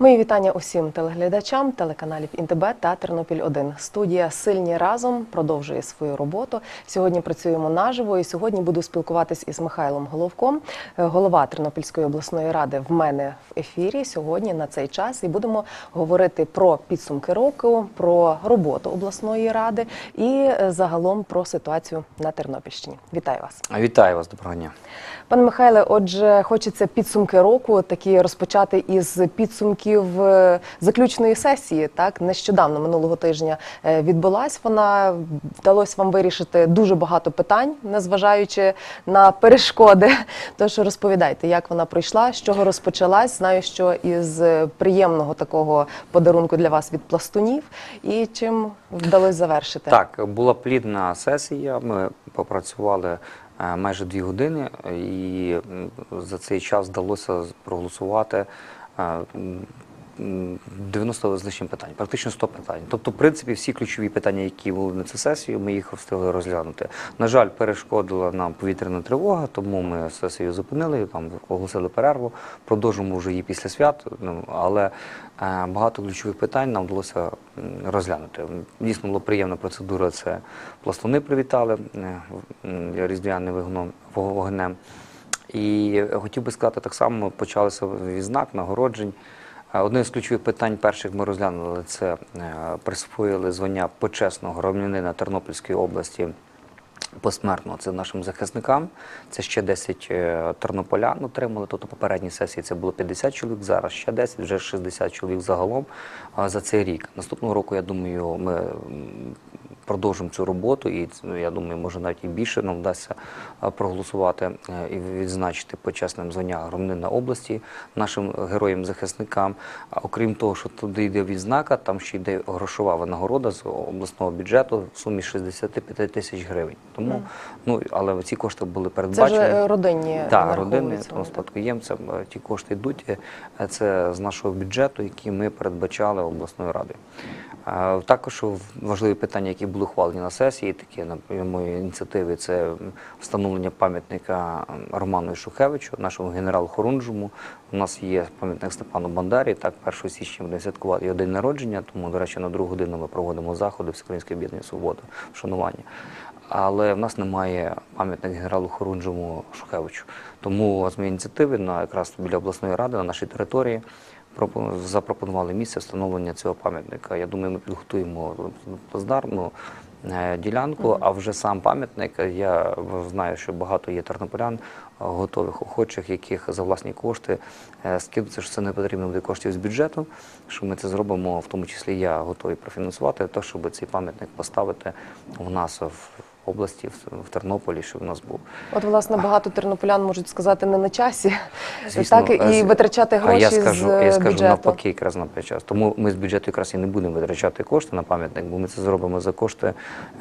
Мої вітання усім телеглядачам телеканалів Інтебе та Тернопіль 1 Студія Сильні разом продовжує свою роботу. Сьогодні працюємо наживо, і сьогодні буду спілкуватись із Михайлом Головком, е, голова Тернопільської обласної ради. В мене в ефірі сьогодні на цей час. І будемо говорити про підсумки року, про роботу обласної ради і е, загалом про ситуацію на Тернопільщині. Вітаю вас. Вітаю вас, доброго дня. Пане Михайле, отже, хочеться підсумки року такі розпочати із підсумків е, заключної сесії. Так, нещодавно минулого тижня е, відбулась вона. Вдалося вам вирішити дуже багато питань, незважаючи на перешкоди. Тож розповідайте, як вона пройшла, з чого розпочалась. Знаю, що із приємного такого подарунку для вас від пластунів, і чим вдалося завершити. Так, була плідна сесія. Ми попрацювали е, майже дві години, і за цей час вдалося проголосувати. Е, м, м, 90 з питань, практично 100 питань. Тобто, в принципі, всі ключові питання, які були на цю сесію, ми їх встигли розглянути. На жаль, перешкодила нам повітряна тривога, тому ми сесію зупинили, там оголосили перерву. Продовжимо вже її після свят. Ну але е, багато ключових питань нам вдалося розглянути. Дійсно була приємна процедура. Це пластуни привітали е, вигоном- вогнем. І хотів би сказати, так само почалося відзнак, нагороджень. Е, Одне з ключових питань перших ми розглянули це е, присвоїли звання почесного громадянина Тернопільської області посмертно. Це нашим захисникам. Це ще 10 е, тернополян отримали. Тобто попередній сесії це було 50 чоловік, зараз ще 10, вже 60 чоловік загалом за цей рік. Наступного року, я думаю, ми продовжимо цю роботу, і ну, я думаю, може навіть і більше нам вдасться проголосувати е, і відзначити почесним звання громадянина області нашим героям-захисникам. Окрім того, що туди йде відзнака, там ще йде грошова винагорода з обласного бюджету в сумі 65 тисяч гривень. Тому ну але ці кошти були Це передбачені. вже е, родинні Так, нараховуються тому спадкоємцям е, ті кошти йдуть. е, Це з нашого бюджету, які ми передбачали обласною радою. Також важливі питання, які були ухвалені на сесії, такі на моїй ініціативі, це встановлення пам'ятника Роману Шухевичу, нашому генералу Хорунжому. У нас є пам'ятник Степану Бандарі. Так, 1 січня буде святкувати його день народження, тому, до речі, на другу годину ми проводимо заходи Всеукраїнське об'єднання Свобода, вшанування. Але в нас немає пам'ятник генералу Хорунжому Шухевичу. Тому з моєї ініціативи на якраз біля обласної ради на нашій території запропонували місце встановлення цього пам'ятника. Я думаю, ми підготуємо плацдармну е, ділянку, а вже сам пам'ятник. Я знаю, що багато є тернополян е, готових, охочих, яких за власні кошти е, скидуться, що це не потрібно буде коштів з бюджету. Що ми це зробимо, в тому числі я готовий профінансувати, те, щоб цей пам'ятник поставити у нас в області, в- в Тернополі, щоб у нас був. От, власне, багато тернополян можуть сказати не на часі, Звісно, так і е, витрачати а гроші я скажу, з я скажу бюджету. навпаки, якраз на час. Тому ми з бюджету якраз і не будемо витрачати кошти на пам'ятник, бо ми це зробимо за кошти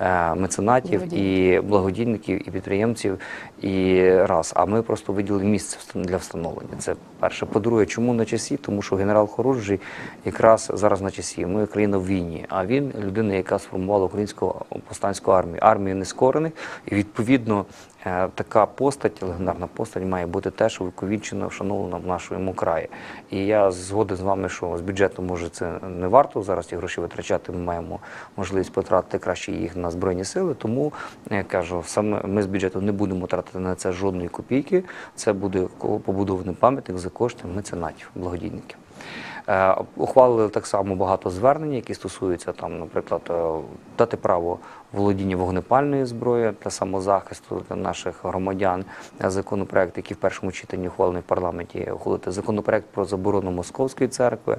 е, меценатів і благодійників, і підприємців. І раз, а ми просто виділили місце для встановлення. Це перше. По-друге, чому на часі? Тому що генерал Хоружий якраз зараз на часі. Ми країна в війні, а він людина, яка сформувала українську повстанську армію, армію нескорених, і відповідно. Е, Така постать, легендарна постать, має бути теж увіковічена, вшановлена в нашому краї. І я згоден з вами, що з бюджету може це не варто зараз ті гроші витрачати. Ми маємо можливість потратити краще їх на збройні сили. Тому я кажу, саме ми з бюджету не будемо тратити на це жодної копійки. Це буде побудований пам'ятник за кошти меценатів, благодійників. Е, Ухвалили так само багато звернень, які стосуються там, наприклад, е, дати право володіння вогнепальної зброї для самозахисту наших громадян. Законопроект, який в першому читанні ухвалений в парламенті, ухвалити законопроект про заборону московської церкви,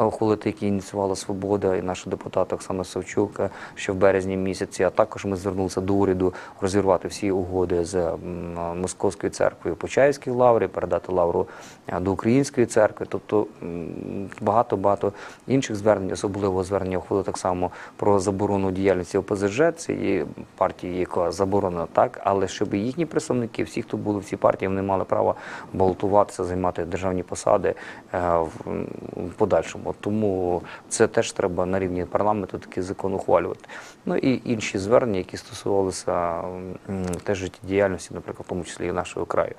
е, ухвалити, який ініціювала свобода і наш депутат Оксана Савчук е, ще в березні місяці. А також ми звернулися до уряду розірвати всі угоди з московською церквою Почаївській лаврі, передати лавру е, до української церкви. Тобто багато багато інших звернень, особливо звернення ухвали так само про заборону діяльності ОПЗЖ, це є партії, яка заборонена так, але щоб їхні представники, всі, хто були в цій партії, вони мали право балотуватися, займати державні посади е, в подальшому. Тому це теж треба на рівні парламенту такий закон ухвалювати. Ну і інші звернення, які стосувалися теж життєдіяльності, наприклад, в тому числі і нашого краю.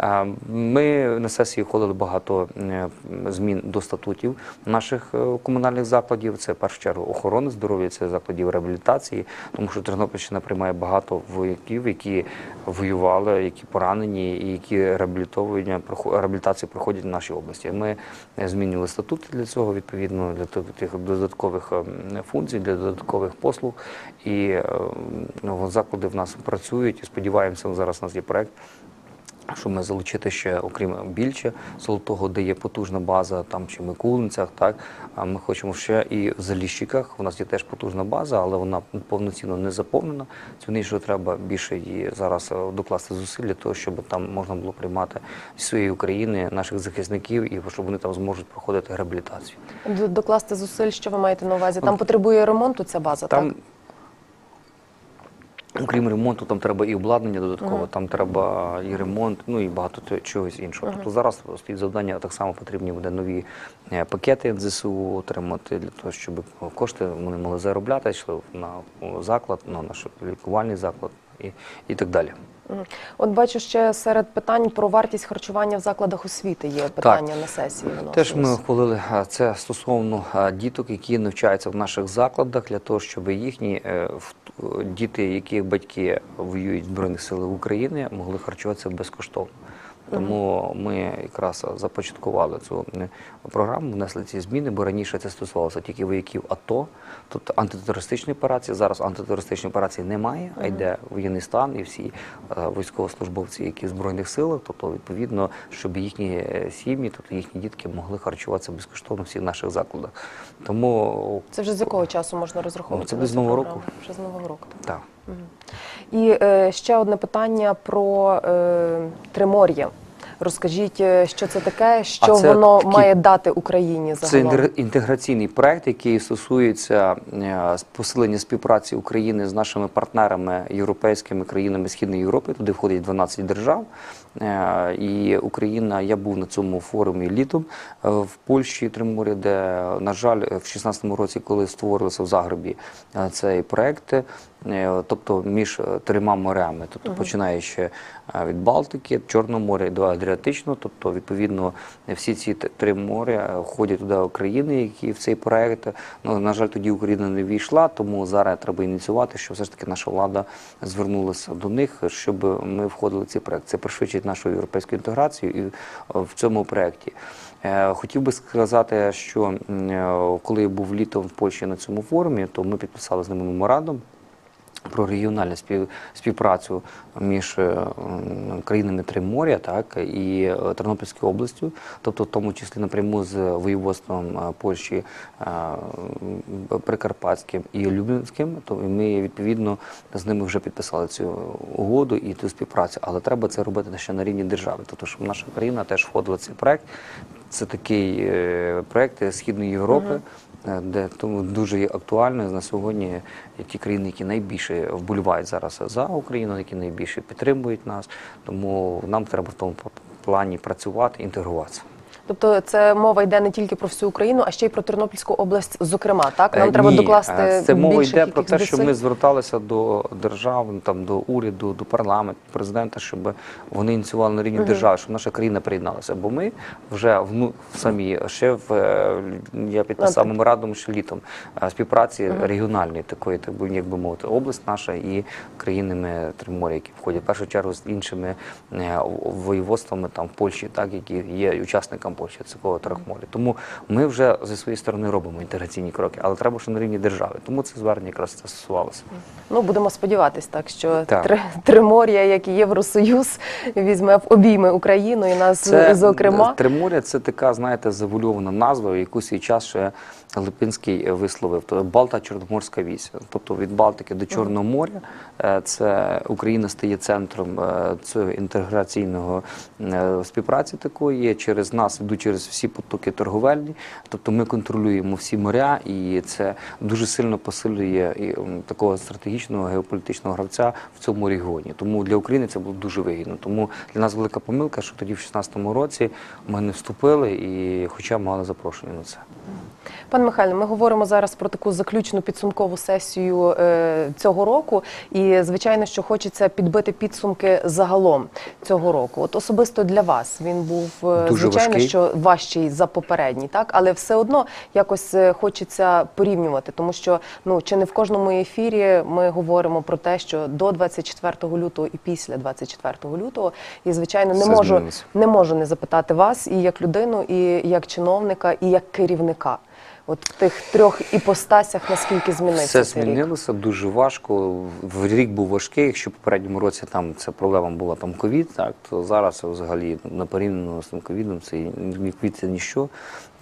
Е, Ми на сесії ухвалили багато е, змін до статутів наших комунальних закладів. Це в першу чергу охорони здоров'я, це закладів реабілітації, тому що Тернопільщина приймає багато вояків, які воювали, які поранені і які реабілітовування реабілітації проходять в нашій області. Ми змінювали статути для цього відповідно для тих- додаткових ем, функцій, для додаткових послуг. І е, ну, заклади в нас працюють і сподіваємося, зараз у нас є проект. Щоб ми залучити ще, окрім більше золотого, де є потужна база, там чи в Микулинцях, так а ми хочемо ще і в Заліщиках. У нас є теж потужна база, але вона повноцінно не заповнена. Цю що треба більше її зараз е, докласти зусиль для того, щоб там можна було приймати з своєї України наших захисників і щоб вони там зможуть проходити реабілітацію. Докласти зусиль, що ви маєте на увазі? Там потребує ремонту ця база, Там, так? Окрім ремонту, там треба і обладнання додатково, там треба і ремонт, ну і багато чогось іншого. Тобто зараз стоїть завдання, так само потрібні буде нові е, пакети НЗСУ отримати для того, щоб кошти вони могли заробляти, йшли на заклад, на наш лікувальний заклад і, і так далі. От бачу ще серед питань про вартість харчування в закладах освіти є питання на сесії. Теж ми ухвалили це стосовно діток, які навчаються в наших закладах, для того, щоб їхні е, в- е, діти, яких батьки воюють в Збройних силах України, могли харчуватися безкоштовно. Тому ми якраз започаткували цю е, програму, внесли ці зміни, бо раніше це стосувалося тільки вояків АТО, тобто антитерористичної операції. Зараз антитерористичної операції немає, а йде воєнний стан і всі е, військовослужбовці, які в збройних силах, тобто відповідно, щоб їхні е, сім'ї, тобто їхні дітки могли харчуватися безкоштовно всі в наших закладах. Тому Це вже з якого часу можна розраховувати? Ну, це цю з Нового року. Вже з нового року. так. І е, ще одне питання про е, Тримор'я. Розкажіть, е, що це таке, що це воно такі- має дати Україні Це загалом? інтегр- інтеграційний проект, який стосується посилення співпраці України з нашими партнерами європейськими країнами Східної Європи. Туди входить 12 держав. І Україна, я був на цьому форумі літом в Польщі, Триморі, де, на жаль, в 16-му році, коли створився в Загребі цей проект, тобто між е, трьома морями, тобто починаючи е, від Балтики, Чорного моря до Адріатичного, тобто відповідно всі ці три моря е, входять туди України, які в цей проект. Ну на жаль, тоді Україна не війшла, тому зараз треба ініціювати, що все ж таки наша влада звернулася до них, щоб ми входили в цей проект. Це пришвидшить нашу європейську інтеграцію і е, в цьому проекті. Е, Хотів би сказати, що е, коли я був літом в Польщі на цьому форумі, то ми підписали з ними меморандум про регіональну спів, співпрацю між е, країнами Триморя, так і е, Тернопільською областю, тобто в тому числі напряму з воєводством е, Польщі Прикарпатським і Люблінським. То ми відповідно з ними вже підписали цю угоду і цю співпрацю. Але треба це робити ще на рівні держави, тобто щоб наша країна теж входила в цей проект. Це такий проект Східної Європи. Е, де тому дуже є актуально на сьогодні ті країни, які найбільше вболівають зараз за Україну, які найбільше підтримують нас. Тому нам треба в тому плані працювати, інтегруватися. Тобто це мова йде не тільки про всю Україну, а ще й про Тернопільську область, зокрема. Так нам Е, треба ні, докласти е, це мова йде про те, що ми зверталися до держав, там до уряду, до парламенту, президента, щоб вони ініціювали на рівні держави, щоб наша країна приєдналася. Бо ми вже вну самі ще в е, я підписав Ну, так. меморандум ще літом співпраці регіональної такої, так би як би мовити, область наша і країнами Триморя, які входять в першу чергу з іншими воєводствами там в Польщі, так які є учасниками Польщі, це кого Трахмолі. Тому ми вже зі своєї сторони робимо інтеграційні кроки, але треба ще на рівні держави. Тому це звернення якраз стосувалося. Ну будемо сподіватись, так що Так. Три, Тримор'я, як і Євросоюз, візьме в обійми Україну і нас Це зокрема. Триморя це така, знаєте, завульована назва, яку свій час ще Липинський висловив. То Балта Чорноморська вісь. Тобто від Балтики до Чорного моря е, це Україна стає центром е, цього інтеграційного е, співпраці такої. Через нас йдуть через всі потоки торговельні. Тобто ми контролюємо всі моря, і це дуже сильно посилює такого стратегічного геополітичного гравця в цьому регіоні. Тому для України це було дуже вигідно. Тому для нас велика помилка, що тоді в 2016 році ми не вступили, і хоча мали запрошення на це. Пане Михайло, ми говоримо зараз про таку заключну підсумкову сесію е, цього року, і звичайно, що хочеться підбити підсумки загалом цього року. От особисто для вас він був е, Дуже звичайно, важкий. що важчий за попередній, так але все одно якось е, хочеться порівнювати, тому що ну чи не в кожному ефірі ми говоримо про те, що до 24 лютого і після 24 лютого, і звичайно не Все можу змінилося. не можу не запитати вас і як людину, і як чиновника, і як керівника. От в тих трьох іпостасях наскільки змінився Все цей рік? змінилося дуже важко. В рік був важкий. Якщо в попередньому році там ця проблема була там ковід, так то зараз взагалі на порівняно з тим ковідом це ні ковід це ніщо.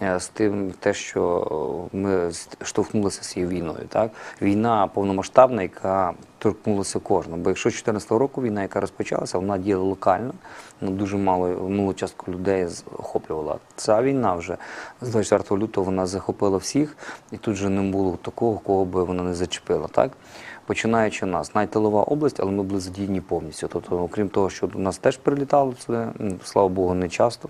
Е, З тим, те, що ми штовхнулися з цією війною. Так війна повномасштабна, яка торкнулася кожного. Бо якщо 14 року війна, яка розпочалася, вона діяла локально, ну дуже мало малу частку людей охоплювала. Ця війна вже з 24 лютого вона захопила всіх, і тут же не було такого, кого би вона не зачепила. Так? Починаючи нас, найтилова область, але ми були задіяні повністю. Тобто, окрім того, що до нас теж прилітало це, слава Богу, не часто.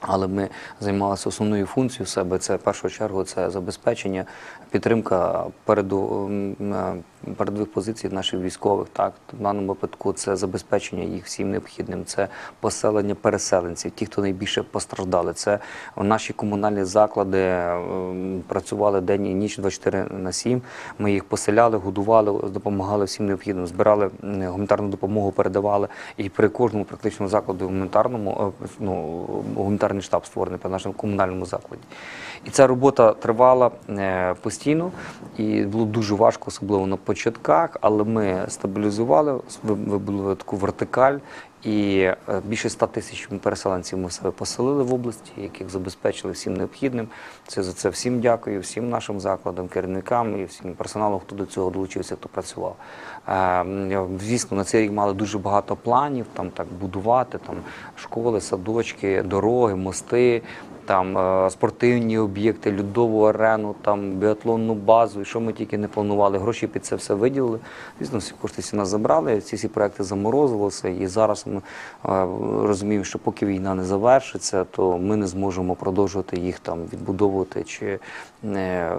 Але ми займалися основною функцією себе. Це в першу чергу це забезпечення, підтримка переду, е, передових позицій наших військових. Так в даному випадку це забезпечення їх всім необхідним. Це поселення переселенців, ті, хто найбільше постраждали. Це наші комунальні заклади працювали день і ніч 24 на 7. Ми їх поселяли, годували, допомагали всім необхідним, збирали гуманітарну допомогу, передавали. І при кожному практично закладу гуманітарному е, ну, гуманітарний штаб створений по нашому комунальному закладі. І ця робота тривала е, постійно, і було дуже важко, особливо на початках, але ми стабілізували, вибудували таку вертикаль. І е, більше 100 тисяч переселенців ми себе поселили в області, яких забезпечили всім необхідним. Це за це всім дякую, всім нашим закладам, керівникам і всім персоналу, хто до цього долучився, хто працював. Е, Звісно, на цей рік мали дуже багато планів там так будувати там школи, садочки, дороги, мости. Там е, спортивні об'єкти, льодову арену, там біатлонну базу, і що ми тільки не планували. Гроші під це все виділили. Звісно, всі кошти всі нас забрали. Ці всі проекти заморозилися. І зараз ми е, розуміємо, що поки війна не завершиться, то ми не зможемо продовжувати їх там відбудовувати чи е,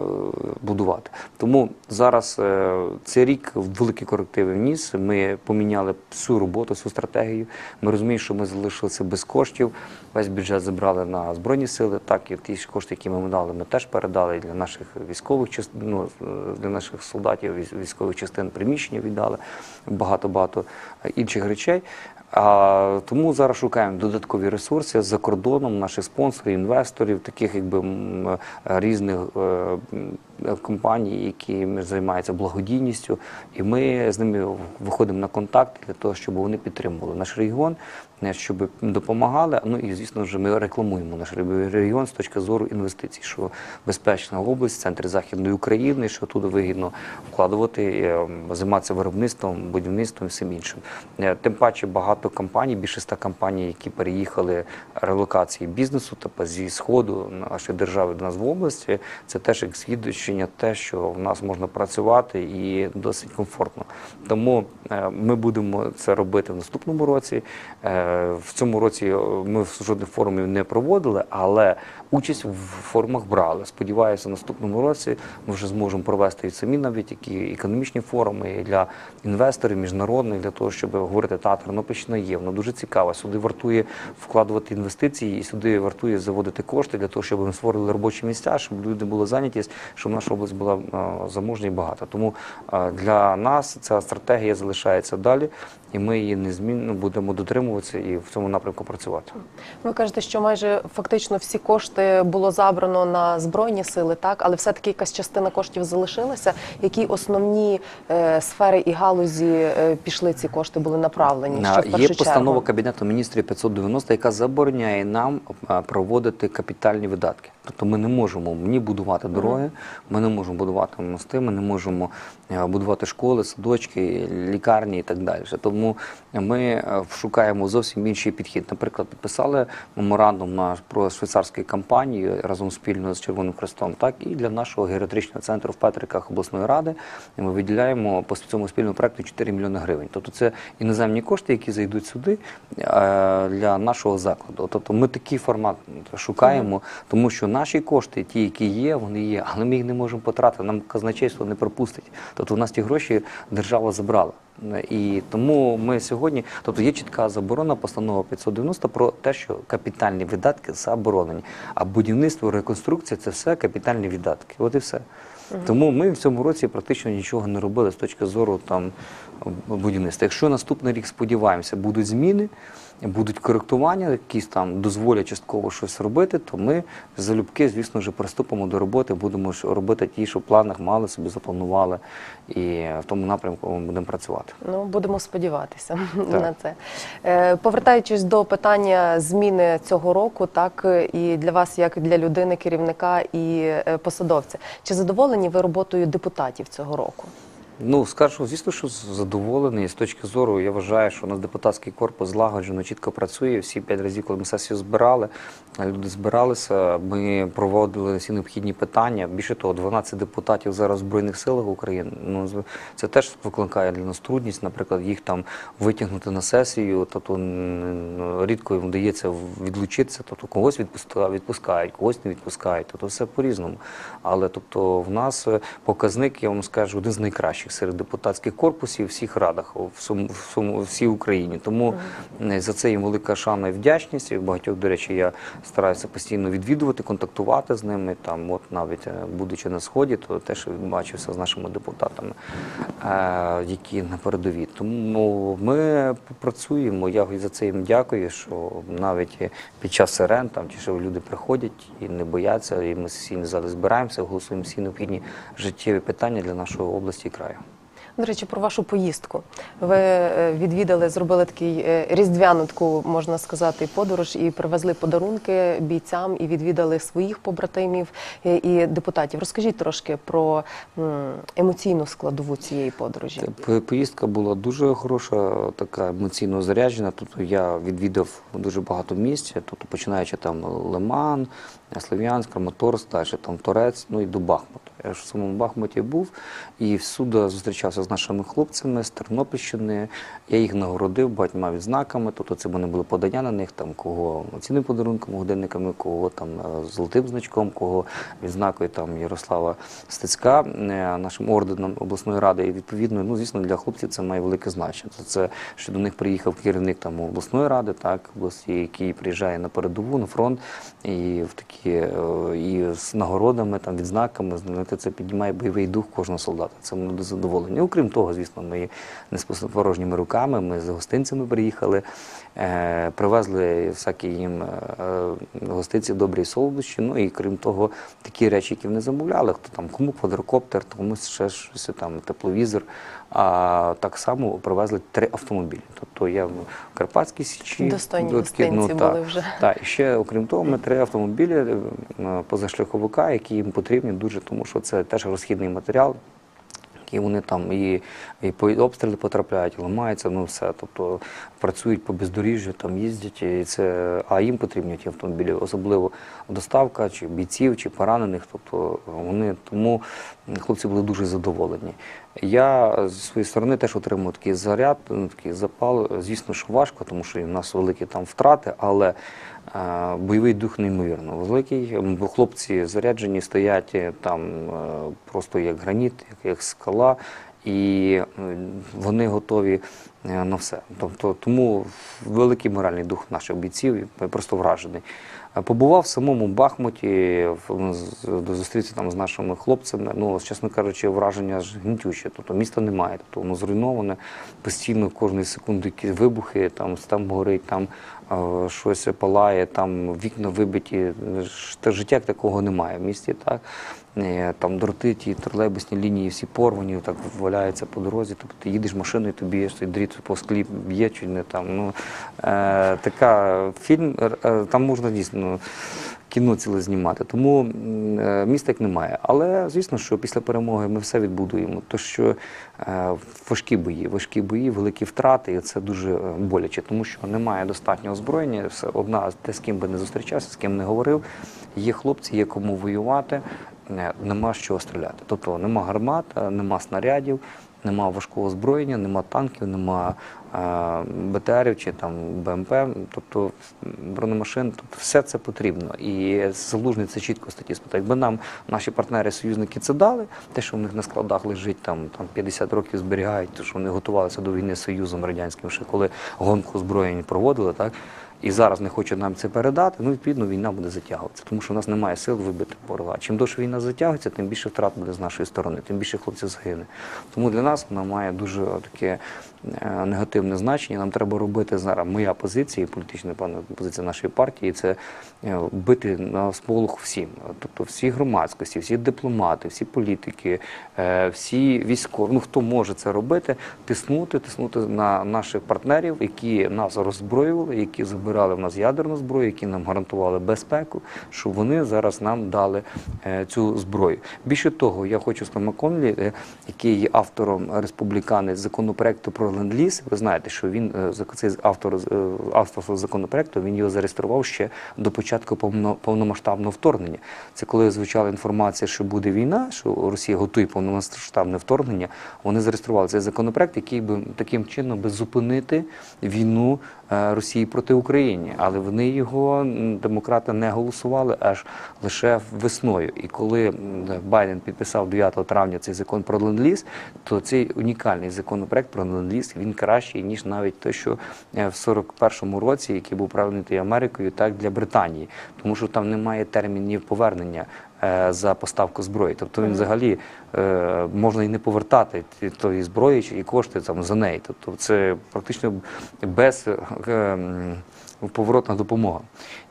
будувати. Тому зараз е, цей рік великі корективи вніс. Ми поміняли всю роботу, всю стратегію. Ми розуміємо, що ми залишилися без коштів. Весь бюджет забрали на збройні сили. Так і ті кошти, які ми дали, ми теж передали для наших військових частин, ну, е, для наших солдатів військових частин приміщення віддали багато багато інших речей. Тому зараз шукаємо додаткові ресурси за кордоном, наших спонсорів, інвесторів, таких якби е, різних е, компаній, які займаються благодійністю, і ми з ними виходимо на контакт для того, щоб вони підтримували наш регіон, е, щоб допомагали. Ну і звісно ж, ми рекламуємо наш регіон з точки зору інвестицій, що безпечна область, центр західної України, що туди вигідно вкладувати, е, займатися виробництвом, будівництвом і всім іншим. Е, Тим паче багато компаній, більше ста компаній, які переїхали релокації бізнесу, тобто зі сходу нашої держави до нас в області. Це теж як свідчення, те, що в нас можна працювати і досить комфортно. Тому е, ми будемо це робити в наступному році. Е, В цьому році ми жодних форумів не проводили, але участь в форумах брали. Сподіваюся, наступному році ми вже зможемо провести і самі навіть які економічні форуми і для інвесторів міжнародних, для того, щоб говорити та Тернопільщина є. Воно дуже цікаво. Сюди вартує вкладувати інвестиції, і сюди вартує заводити кошти для того, щоб ми створили робочі місця, щоб люди були зайнятість, щоб наша область була е, заможна і багата. Тому е, для нас ця стратегія залишається далі, і ми її незмінно будемо дотримуватися і в цьому напрямку працювати. Ви кажете, що майже фактично всі кошти було забрано на збройні сили, так але все-таки якась частина коштів залишилася. Які основні е, сфери і галузі е, пішли ці кошти, були направлені? Що в Е, першу Є постанова чергу? Кабінету міністрів 590, яка забороняє нам проводити капітальні видатки. Тобто ми не можемо ні будувати дороги, ми не можемо будувати мости, ми не можемо е, будувати школи, садочки, лікарні і так далі. Тобто Тому ми е, шукаємо зовсім інший підхід. Наприклад, підписали меморандум на про швейцарську кампанію разом спільно з Червоним Хрестом, так і для нашого геріатричного центру в Петриках обласної ради. Ми виділяємо по цьому спільному проекту 4 мільйони гривень. Тобто це іноземні кошти, які зайдуть сюди е, для нашого закладу. Тобто ми такий формат шукаємо, тому що наші кошти, ті, які є, вони є, але ми їх не можемо потратити. Нам казначейство не пропустить. Тобто у нас ті гроші держава забрала. І тому ми сьогодні, тобто є чітка заборона, постанова 590 про те, що капітальні видатки заборонені. А будівництво, реконструкція це все капітальні видатки. От і все. Тому ми в цьому році практично нічого не робили з точки зору там будівництва. Якщо наступний рік сподіваємося, будуть зміни, будуть коректування, якісь там дозволять частково щось робити, то ми залюбки, звісно ж, приступимо до роботи, будемо ж робити ті, що в планах мали собі запланували, і в тому напрямку ми будемо працювати. Ну, будемо сподіватися на це. Е, Повертаючись до питання зміни цього року, так і для вас, як для людини, керівника і е, посадовця, чи задоволені ви роботою депутатів цього року? Ну, скажу, звісно, що задоволений з точки зору. Я вважаю, що у нас депутатський корпус злагоджено, чітко працює. Всі п'ять разів, коли ми сесію збирали, люди збиралися. Ми проводили всі необхідні питання. Більше того, 12 депутатів зараз в збройних силах України. Ну це теж викликає для нас трудність, наприклад, їх там витягнути на сесію. Тобто рідко їм вдається відлучитися. Тобто когось відпускають, когось не відпускають. Тобто все по-різному. Але тобто в нас е, показник, я вам скажу, один з найкращих серед депутатських корпусів в всіх радах у всьому, всьому всій Україні. Тому е, за це їм велика шана і вдячність. І багатьох, до речі, я стараюся постійно відвідувати, контактувати з ними. Там, от навіть е, будучи на сході, то теж бачився з нашими депутатами, які на передовій. Тому ми працюємо. Я за це їм дякую, що навіть під час сирен там чи що люди приходять і не бояться, і ми в сесійній залі збираємося, голосуємо всі необхідні життєві питання для нашої області і краю. До речі, про вашу поїздку. Ви е, відвідали, зробили такий е, різдвяну таку, можна сказати, подорож і привезли подарунки бійцям і відвідали своїх побратимів е, і депутатів. Розкажіть трошки про емоційну складову цієї подорожі. Поїздка була дуже хороша, така емоційно заряджена. Тобто я відвідав дуже багато місць, тобто починаючи там Лиман, Слов'янськ, Краматорськ, далі там Торець, ну і до Бахмуту. В самому Бахмуті був і всюди зустрічався з нашими хлопцями з Тернопільщини. Я їх нагородив багатьма відзнаками. Тобто це вони були подання на них, там кого цінним подарунком, годинниками, кого там е, золотим значком, кого відзнакою там Ярослава Стецька, е, нашим орденом обласної ради. І відповідно, ну звісно, для хлопців це має велике значення. Це, що до них приїхав керівник там обласної ради, так області, який приїжджає на передову, на фронт, і в такі е, і з нагородами, там відзнаками, знаєте, це піднімає бойовий дух кожного солдата. Це мене дуже задоволені. Окрім того, звісно, ми не з порожніми руками. Ми з гостинцями приїхали, привезли всякі їм е, гостинці добрі солодощі. Ну і крім того, такі речі, які вони замовляли, хто там кому квадрокоптер, комусь ще щось там тепловізор. А так само привезли три автомобілі. Тобто я в Карпатській Січі Достойні такі, гостинці та, вже. Так, і ще окрім того, ми три автомобілі е, позашляховика, які їм потрібні дуже, тому що це теж розхідний матеріал. І вони там і, і обстріли потрапляють, ламаються, ну все. Тобто працюють по бездоріжжю, там їздять, і це, а їм потрібні ті автомобілі, особливо доставка чи бійців, чи поранених. Тобто вони тому хлопці були дуже задоволені. Я зі своєї сторони теж отримав такий заряд, ну, такий запал. Звісно, що важко, тому що в нас великі там втрати, але бойовий дух неймовірно великий. Хлопці заряджені, стоять е, там е, просто як граніт, як, скала, і е, вони готові на все. Тобто, тому великий моральний дух наших бійців, просто вражений. Побував в самому Бахмуті, зустрівся там з нашими хлопцями. Ну, чесно кажучи, враження ж гнітюче. Тобто міста немає, тобто воно зруйноване, постійно кожної секунди якісь вибухи, там, там горить, там щось палає, там вікна вибиті. Життя такого немає в місті. Так? е, там дроти, ті тролейбусні лінії всі порвані, так валяються по дорозі. Тобто ти їдеш машиною, тобі дріт по склі б'є чи не там. Ну, е, така фільм, е, там можна дійсно кіно ціле знімати. Тому е, міста як немає. Але звісно, що після перемоги ми все відбудуємо. То що е, важкі бої, важкі бої, великі втрати, і це дуже е, боляче, тому що немає достатнього озброєння. Одна те, з ким би не зустрічався, з ким не говорив. Є хлопці, є кому воювати, нема з чого стріляти. Тобто нема гармат, нема снарядів. Нема важкого озброєння, нема танків, нема БТРів чи там БМП, тобто бронемашин, тобто все це потрібно. І залужний це чітко статті спитає. Якби нам наші партнери-союзники це дали, те, що в них на складах лежить там, там 50 років зберігають, те, що вони готувалися до війни з Союзом Радянським, ще коли гонку озброєнь проводили, так? І зараз не хочуть нам це передати, ну відповідно війна буде затягуватися, тому що в нас немає сил вибити ворога. Чим довше війна затягується, тим більше втрат буде з нашої сторони, тим більше хлопців загине. Тому для нас вона має дуже таке е, негативне значення. Нам треба робити зараз. Моя позиція, політична позиція нашої партії це е, бити на сполох всім. Тобто всі громадськості, всі дипломати, всі політики, е, всі військові, ну хто може це робити, тиснути, тиснути на наших партнерів, які нас роззброювали, які забирали в нас ядерну зброю, які нам гарантували безпеку, щоб вони зараз нам дали е, цю зброю. Більше того, я хочу з Маконлі, е, який є автором республіканець законопроекту про ленд-ліз. Ви знаєте, що він е, цей автор е, авторство законопроекту, він його зареєстрував ще до початку повно- повномасштабного вторгнення. Це коли звучала інформація, що буде війна, що Росія готує повномасштабне вторгнення. Вони зареєстрували цей законопроект, який би таким чином би зупинити війну е, Росії проти України. Але вони його демократи не голосували аж лише весною. І коли Байден підписав 9 травня цей закон про ленд-ліз, то цей унікальний законопроект про ленд-ліз, він кращий ніж навіть той, що е, в 41-му році, який був прийнятий Америкою, так для Британії, тому що там немає термінів повернення. е, За поставку зброї, тобто він взагалі е, можна і не повертати тої зброї і кошти там за неї. Тобто це практично без е, поворотна допомога.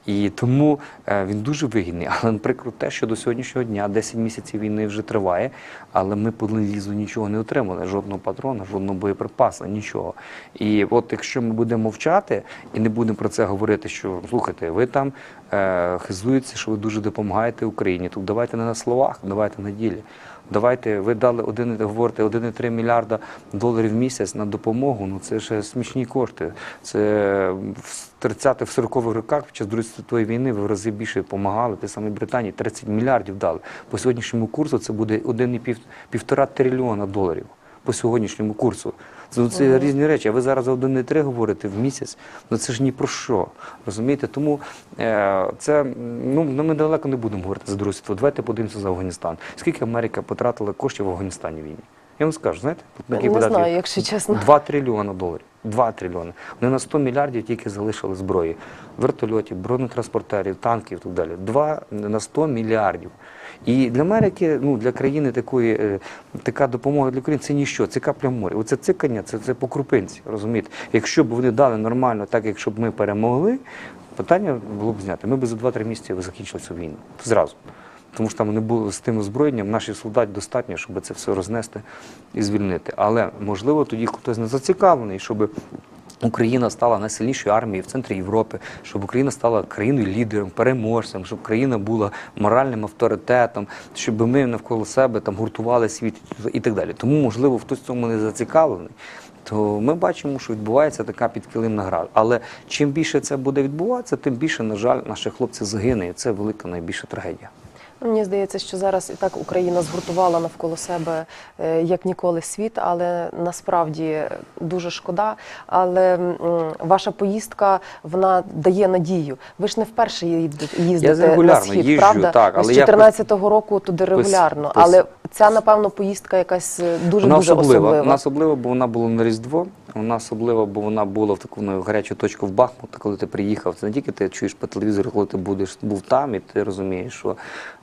І тому е, він дуже вигідний. Але, наприклад, те, що до сьогоднішнього дня 10 місяців війни вже триває, але ми по лізу нічого не отримали, жодного патрона, жодного боєприпасу, нічого. І от якщо ми будемо мовчати і не будемо про це говорити, що слухайте, ви там е, хизуєтеся, що ви дуже допомагаєте Україні, то давайте не на словах, давайте на ділі. Давайте, ви дали один, говорите, 1,3 мільярда доларів в місяць на допомогу. Ну це ж смішні кошти. Це в 30-х, 40-х роках під час Другої світової війни ви в рази більше допомагали. Ти саме Британії 30 мільярдів дали. По сьогоднішньому курсу це буде 1,5 трильйона доларів. По сьогоднішньому курсу. Це, ну, різні речі. А ви зараз за 1,3 говорите в місяць. Ну це ж ні про що. Розумієте? Тому е, це ну ми далеко не будемо говорити за Другу. Давайте подивимося за Афганістан. Скільки Америка потратила коштів в Афганістані війні? Я вам скажу, знаєте, Не знаю, якщо чесно. 2 трильйони доларів. 2 трильйони. Вони на 100 мільярдів тільки залишили зброї. Вертольотів, бронетранспортерів, танків і так далі. 2 на 100 мільярдів. І для Америки, ну для країни такої, е, така допомога для України це ніщо, це капля в морі. Оце цикання, це, це по крупинці, розумієте? Якщо б вони дали нормально, так як щоб ми перемогли, питання було б знято. Ми б за 2-3 місяці закінчили цю війну. Зразу. Тому що там не було з тим озброєнням, наших солдат достатньо, щоб це все рознести і звільнити. Але можливо тоді хтось не зацікавлений, щоб Україна стала найсильнішою армією в центрі Європи, щоб Україна стала країною лідером, переможцем, щоб країна була моральним авторитетом, щоб ми навколо себе там гуртували світ і так далі. Тому, можливо, хтось в цьому не зацікавлений. То ми бачимо, що відбувається така підкилимна гра. Але чим більше це буде відбуватися, тим більше, на жаль, наших хлопців загине. Це велика найбільша трагедія. Мені здається, що зараз і так Україна згуртувала навколо себе е, як ніколи світ, але насправді дуже шкода. Але ваша поїздка вона дає надію. Ви ж не вперше їздите, їздите на схід, їжджу, правда? так, але з 14-го року туди регулярно. Але Ця, напевно, поїздка якась дуже вона дуже особлива. особлива. Вона особлива, бо вона була на Різдво. Вона особлива, бо вона була в таку гарячу точку в Бахмут, коли ти приїхав. Це не тільки ти чуєш по телевізору, коли ти будеш був там, і ти розумієш, що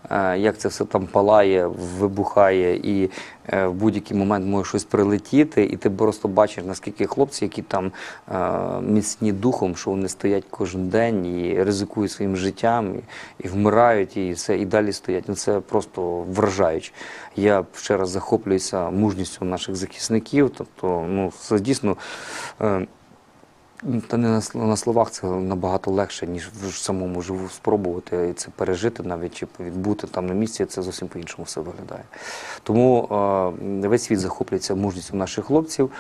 е, як це все там палає, вибухає, і е, в будь-який момент може щось прилетіти, і ти просто бачиш, наскільки хлопці, які там е, міцні духом, що вони стоять кожен день і ризикують своїм життям, і, і вмирають, і все, і далі стоять. Ну це просто вражаюче. Я ще раз захоплююся мужністю наших захисників. Тобто, ну це дійсно. Е, та не на, словах це набагато легше, ніж в самому живу спробувати і це пережити навіть чи відбути там на місці, це зовсім по-іншому все виглядає. Тому е, весь світ захоплюється мужністю наших хлопців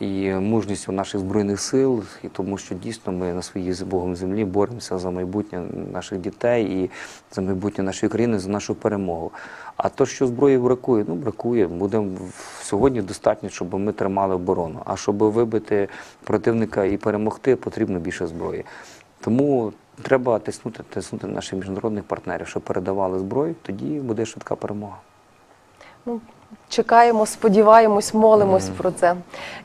і мужністю наших збройних сил, і тому що дійсно ми на своїй з Богом землі боремося за майбутнє наших дітей і за майбутнє нашої країни, за нашу перемогу. А то, що зброї бракує, ну бракує. Будемо сьогодні достатньо, щоб ми тримали оборону. А щоб вибити противника і перемогти, потрібно більше зброї. Тому треба тиснути, тиснути наших міжнародних партнерів, щоб передавали зброю, тоді буде швидка перемога. Чекаємо, сподіваємось, молимось про це.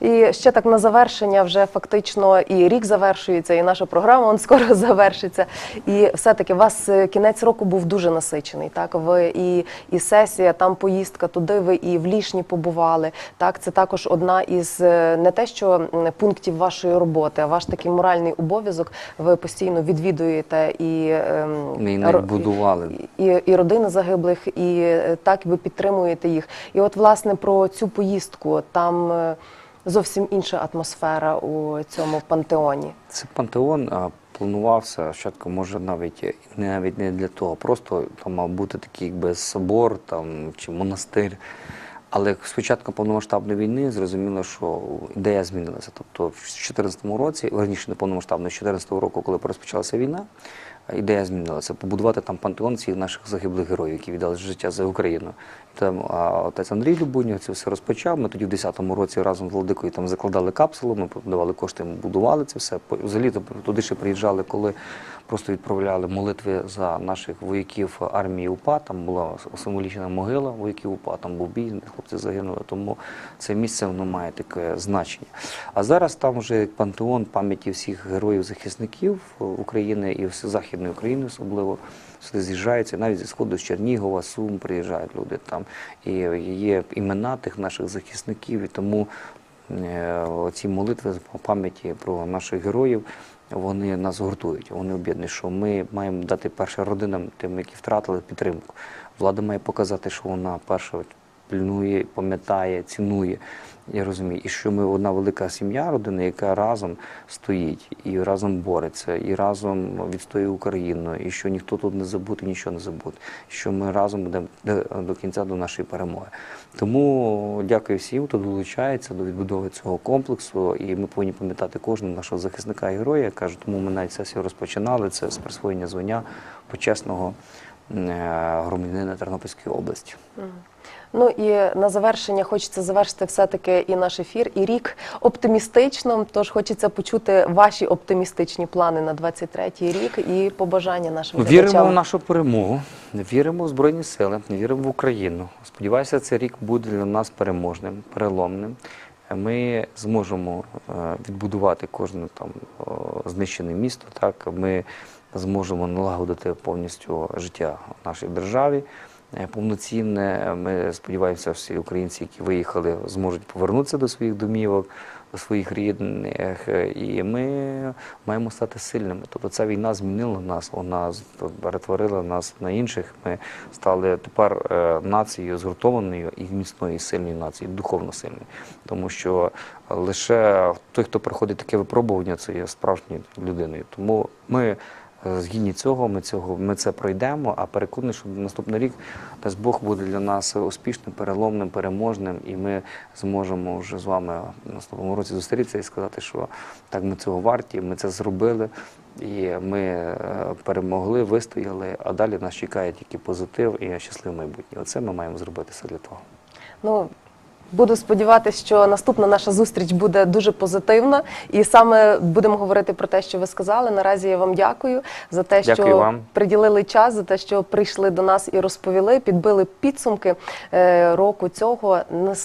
І ще так на завершення, вже фактично і рік завершується, і наша програма он скоро завершиться. І все-таки вас е, кінець року був дуже насичений. Так, ви і, і сесія, там поїздка туди, ви і в лішні побували. Так, це також одна із е, не те, що пунктів вашої роботи, а ваш такий моральний обов'язок. Ви постійно відвідуєте і ем, Ми і навіть і, і родини загиблих, і е, так ви підтримуєте їх. І от власне про цю поїздку там е, зовсім інша атмосфера у цьому пантеоні. Це пантеон планувався спочатку, може навіть навіть не для того. Просто там мав бути такий якби собор там чи монастир. Але спочатку повномасштабної війни зрозуміло, що ідея змінилася. Тобто в 2014 році, верніше не повномасштабної, з 2014 року, коли розпочалася війна, ідея змінилася. Побудувати там пантеон всіх наших загиблих героїв, які віддали життя за Україну. Там а, отець Андрій Любунів це все розпочав. Ми тоді в 10-му році разом з Владикою там закладали капсулу, ми давали кошти, ми будували це все. Взагалі туди ще приїжджали, коли просто відправляли молитви за наших вояків армії УПА. Там була символічна могила вояків УПА, там був бій, хлопці загинули. Тому це місце воно має таке значення. А зараз там вже пантеон пам'яті всіх героїв-захисників України і Західної України особливо. Сюди з'їжджаються, навіть зі сходу з Чернігова, Сум приїжджають люди там. І є імена тих наших захисників, і тому е, ці молитви по пам'яті про наших героїв. Вони нас гуртують, вони об'єднують, що ми маємо дати перше родинам, тим, які втратили підтримку. Влада має показати, що вона перша пильнує, пам'ятає, цінує. Я розумію, і що ми одна велика сім'я, родина, яка разом стоїть і разом бореться, і разом відстоює Україну, і що ніхто тут не забути, нічого не забути. Що ми разом будемо до, до кінця до нашої перемоги. Тому дякую всім, хто долучається до відбудови цього комплексу. І ми повинні пам'ятати кожного нашого захисника і героя. Я кажу, тому ми навіть сесію розпочинали це з присвоєння звання почесного е, громадянина Тернопільської області. Ну і на завершення хочеться завершити все-таки і наш ефір, і рік оптимістично. Тож хочеться почути ваші оптимістичні плани на 23-й рік і побажання нашим Віримо в нашу перемогу, віримо в Збройні Сили, віримо в Україну. Сподіваюся, цей рік буде для нас переможним, переломним. Ми зможемо е, відбудувати кожне там знищене місто. Так ми зможемо налагодити повністю життя в нашій державі. Е, Повноцінне. Ми сподіваємося, всі українці, які виїхали, зможуть повернутися до своїх домівок, до своїх рідних. е, І ми маємо стати сильними. Тобто ця війна змінила нас, вона перетворила нас на інших. Ми стали тепер е, нацією згуртованою і міцною, і сильною нацією, духовно сильною. Тому що лише той, хто проходить таке випробування, це є справжньою людиною. Тому ми е, згідні цього, ми цього ми це пройдемо. А переконаний, що наступний рік дасть Бог буде для нас успішним, переломним, переможним, і ми зможемо вже з вами наступному році зустрітися і сказати, що так ми цього варті, ми це зробили, і ми е, перемогли, вистояли. А далі нас чекає тільки позитив і щасливе майбутнє. Оце ми маємо зробити все для того. Ну, Буду сподіватися, що наступна наша зустріч буде дуже позитивна, і саме будемо говорити про те, що ви сказали. Наразі я вам дякую за те, Дякую що вам. приділили час, за те, що прийшли до нас і розповіли, підбили підсумки е, року цього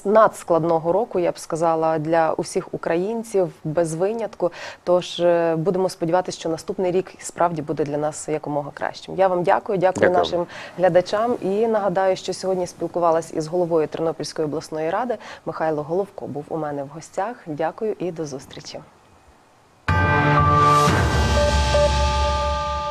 надскладного року, я б сказала, для усіх українців без винятку. Тож е, будемо сподіватися, що наступний рік справді буде для нас якомога кращим. Я вам дякую, дякую, Дякую. нашим глядачам. І нагадаю, що сьогодні спілкувалась із головою Тернопільської обласної ради Михайло Головко. Був у мене в гостях. Дякую і до зустрічі.